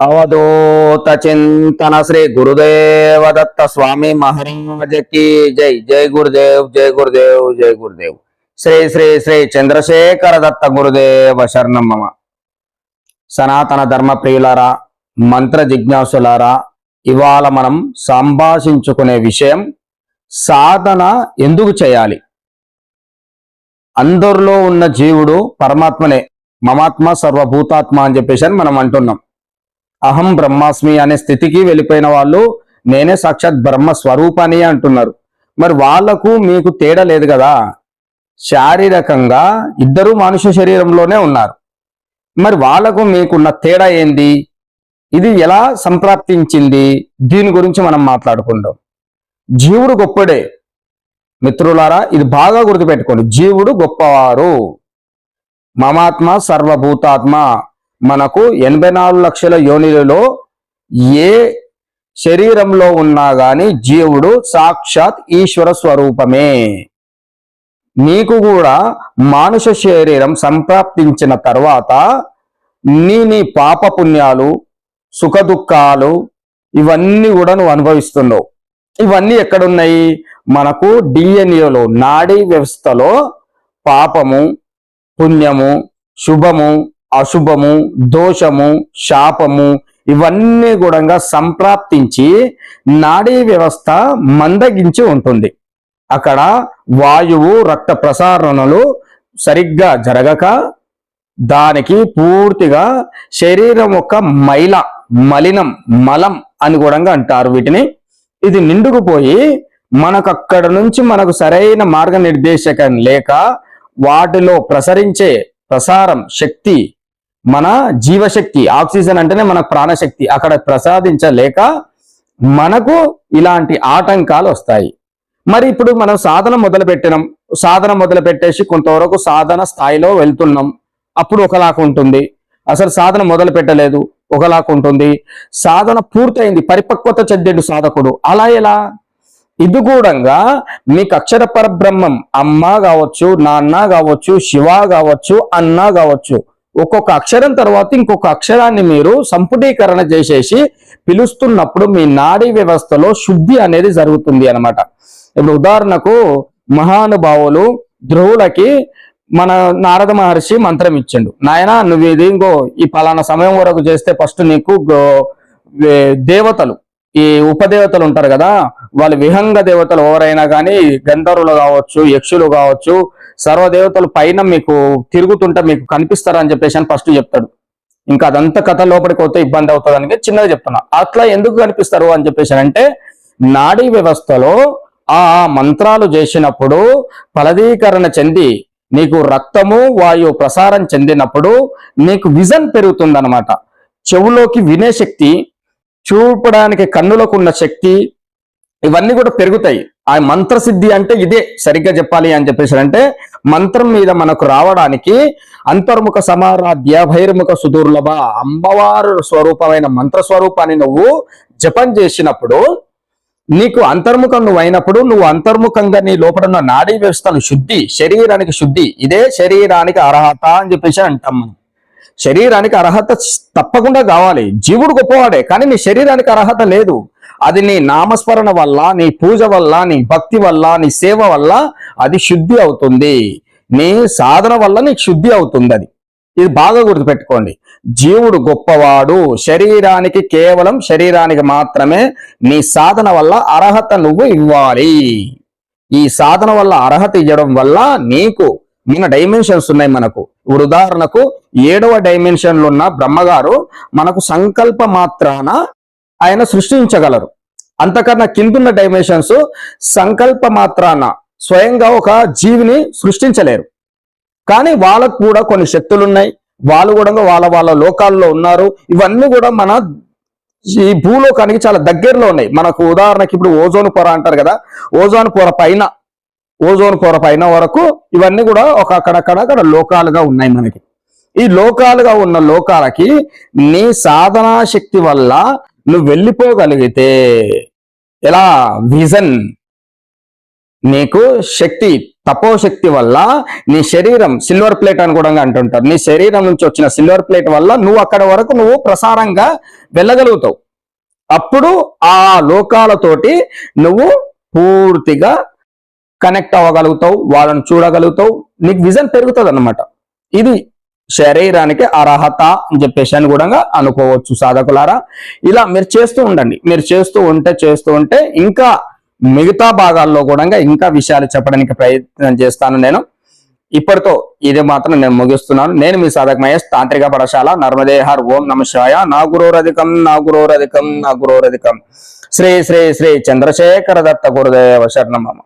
అవధూత చింతన శ్రీ గురుదేవ దత్త స్వామి మహారాజకి జై. జై గురుదేవ్ జై గురుదేవ్ జై గురుదేవ్. శ్రీ శ్రీ శ్రీ చంద్రశేఖర దత్త గురుదేవ శరణం మమ. సనాతన ధర్మ ప్రియులారా మంత్ర జిజ్ఞాసులారా ఇవాళ మనం సంభాషించుకునే విషయం సాధన ఎందుకు చేయాలి? అందరిలో ఉన్న జీవుడు పరమాత్మనే మమాత్మ సర్వభూతాత్మ అని చెప్పేసి అని మనం అంటున్నాం. అహం బ్రహ్మాస్మి అనే స్థితికి వెళ్ళిపోయిన వాళ్ళు నేనే సాక్షాత్ బ్రహ్మ స్వరూపాన్ని అంటున్నారు. మరి వాళ్ళకు మీకు తేడా లేదు కదా? శారీరకంగా ఇద్దరు మనుష్య శరీరంలోనే ఉన్నారు. మరి వాళ్ళకు మీకున్న తేడా ఏంది? ఇది ఎలా సంప్రాప్తించింది? దీని గురించి మనం మాట్లాడుకుందాం. జీవుడు గొప్పడే. మిత్రులారా ఇది బాగా గుర్తుపెట్టుకోండి. జీవుడు గొప్పవారు. మమాత్మ సర్వభూతాత్మ. మనకు ఎనభై నాలుగు లక్షల యోనిలలో ఏ శరీరంలో ఉన్నా గాని జీవుడు సాక్షాత్ ఈశ్వర స్వరూపమే. నీకు కూడా మానుష శరీరం సంప్రాప్తించిన తర్వాత నీ నీ పాప పుణ్యాలు ఇవన్నీ కూడా నువ్వు అనుభవిస్తున్నావు. ఇవన్నీ ఎక్కడున్నాయి? మనకు డిఎన్ఏలో నాడీ వ్యవస్థలో పాపము పుణ్యము శుభము అశుభము దోషము శాపము ఇవన్నీ కూడా సంప్రాప్తించి నాడీ వ్యవస్థ మందగించి ఉంటుంది. అక్కడ వాయువు రక్త ప్రసారణలు సరిగ్గా జరగక దానికి పూర్తిగా శరీరం యొక్క మైల మలినం మలం అని కూడా అంటారు వీటిని. ఇది నిండుకుపోయి మనకు అక్కడ నుంచి మనకు సరైన మార్గనిర్దేశకం లేక వాటిలో ప్రసరించే ప్రసారం శక్తి మన జీవశక్తి ఆక్సిజన్ అంటేనే మన ప్రాణశక్తి. అక్కడ ప్రసాదించలేక మనకు ఇలాంటి ఆటంకాలు వస్తాయి. మరి ఇప్పుడు మనం సాధన మొదలు పెట్టినాం సాధన మొదలు పెట్టేసి కొంతవరకు సాధన స్థాయిలో వెళ్తున్నాం. అప్పుడు ఒకలాగా ఉంటుంది. అసలు సాధన మొదలు పెట్టలేదు ఒకలాగా ఉంటుంది. సాధన పూర్తయింది. పరిపక్వత చెందిండు సాధకుడు. అలా ఎలా? ఇది కూడా మీకు అక్షర పరబ్రహ్మం అమ్మ కావచ్చు నాన్న కావచ్చు శివ కావచ్చు అన్న కావచ్చు ఒక్కొక్క అక్షరం తర్వాత ఇంకొక అక్షరాన్ని మీరు సంపుటీకరణ చేసేసి పిలుస్తున్నప్పుడు మీ నాడీ వ్యవస్థలో శుద్ధి అనేది జరుగుతుంది అన్నమాట. ఇప్పుడు ఉదాహరణకు మహానుభావులు ధ్రువులకి మన నారద మహర్షి మంత్రం ఇచ్చిండు. నాయన నువ్వు ఇది ఇంకో ఈ పలానా సమయం వరకు చేస్తే ఫస్ట్ నీకు దేవతలు ఈ ఉపదేవతలు ఉంటారు కదా వాళ్ళు విహంగ దేవతలు ఎవరైనా కానీ గంధర్వులు కావచ్చు యక్షులు కావచ్చు సర్వదేవతలు పైన మీకు తిరుగుతుంటే మీకు కనిపిస్తారని చెప్పేసి అని ఫస్ట్ చెప్తాడు. ఇంకా అదంతా కథ లోపలికి పోతే ఇబ్బంది అవుతుంది అని చిన్నగా చెప్తున్నా. అట్లా ఎందుకు కనిపిస్తారు అని చెప్పేసి అంటే నాడీ వ్యవస్థలో ఆ మంత్రాలు చేసినప్పుడు ఫలదీకరణ చెంది నీకు రక్తము వాయు ప్రసారం చెందినప్పుడు నీకు విజన్ పెరుగుతుందనమాట చెవులోకి వినే శక్తి చూపడానికి కన్నులకు ఉన్న శక్తి ఇవన్నీ కూడా పెరుగుతాయి. ఆ మంత్రసిద్ధి అంటే ఇదే సరిగ్గా చెప్పాలి అని చెప్పేసి అంటే మంత్రం మీద మనకు రావడానికి అంతర్ముఖ సమారాధ్య బహిర్ముఖ సుదూర్లభ అమ్మవారు స్వరూపమైన మంత్ర స్వరూపాన్ని నువ్వు జపం చేసినప్పుడు నీకు అంతర్ముఖం నువ్వు అయినప్పుడు నువ్వు అంతర్ముఖంగా నీ లోపల ఉన్న నాడీ వ్యవస్థను శుద్ధి శరీరానికి శుద్ధి ఇదే శరీరానికి అర్హత అని చెప్పేసి అంటాం మనం. శరీరానికి అర్హత తప్పకుండా కావాలి. జీవుడు గొప్పవాడే కానీ నీ శరీరానికి అర్హత లేదు. అది నీ నామస్మరణ వల్ల నీ పూజ వల్ల నీ భక్తి వల్ల నీ సేవ వల్ల అది శుద్ధి అవుతుంది. నీ సాధన వల్ల నీకు శుద్ధి అవుతుంది అది. ఇది బాగా గుర్తుపెట్టుకోండి. జీవుడు గొప్పవాడు. శరీరానికి కేవలం శరీరానికి మాత్రమే నీ సాధన వల్ల అర్హత నువ్వు ఇవ్వాలి. ఈ సాధన వల్ల అర్హత ఇవ్వడం వల్ల నీకు మన డైమెన్షన్స్ ఉన్నాయి మనకు. ఇప్పుడు ఉదాహరణకు ఏడవ డైమెన్షన్లో ఉన్న బ్రహ్మగారు మనకు సంకల్ప మాత్రాన ఆయన సృష్టించగలరు. అంతకన్నా కిందున్న డైమెన్షన్స్ సంకల్ప మాత్రాన స్వయంగా ఒక జీవిని సృష్టించలేరు. కానీ వాళ్ళకు కూడా కొన్ని శక్తులు ఉన్నాయి వాళ్ళు కూడా వాళ్ళ వాళ్ళ లోకాల్లో ఉన్నారు. ఇవన్నీ కూడా మన ఈ భూలోకానికి చాలా దగ్గరలో ఉన్నాయి. మనకు ఉదాహరణకి ఇప్పుడు ఓజోన్ పొర అంటారు కదా. ఓజోన్ పొర పైన ఓజోన్ పొర పైన వరకు ఇవన్నీ కూడా ఒక అక్కడక్కడ అక్కడ లోకాలుగా ఉన్నాయి మనకి. ఈ లోకాలుగా ఉన్న లోకాలకి నీ సాధనా శక్తి వల్ల నువ్వు వెళ్ళిపోగలిగితే ఎలా? విజన్. నీకు శక్తి తపోశక్తి వల్ల నీ శరీరం సిల్వర్ ప్లేట్ అని కూడా అంటుంటారు. నీ శరీరం నుంచి వచ్చిన సిల్వర్ ప్లేట్ వల్ల నువ్వు అక్కడ వరకు నువ్వు ప్రసారంగా వెళ్ళగలుగుతావు. అప్పుడు ఆ లోకాలతోటి నువ్వు పూర్తిగా కనెక్ట్ అవ్వగలుగుతావు వాళ్ళని చూడగలుగుతావు. నీకు విజన్ పెరుగుతుంది ఇది శరీరానికి అర్హత అని చెప్పేసి అని కూడా అనుకోవచ్చు సాధకులారా. ఇలా మీరు చేస్తూ ఉండండి. మీరు చేస్తూ ఉంటే చేస్తూ ఉంటే ఇంకా మిగతా భాగాల్లో కూడా ఇంకా విషయాలు చెప్పడానికి ప్రయత్నం చేస్తాను నేను. ఇప్పటితో ఇది మాత్రం నేను ముగిస్తున్నాను. నేను మీ సాధక మహేష్ తాంత్రిక పడశాల నర్మదేహర్. ఓం నమ నా గురోరధికం నా గురోరధికం నా గురోరధికం. శ్రీ శ్రీ శ్రీ చంద్రశేఖర దత్త గురుదేవ శరణమమ్మ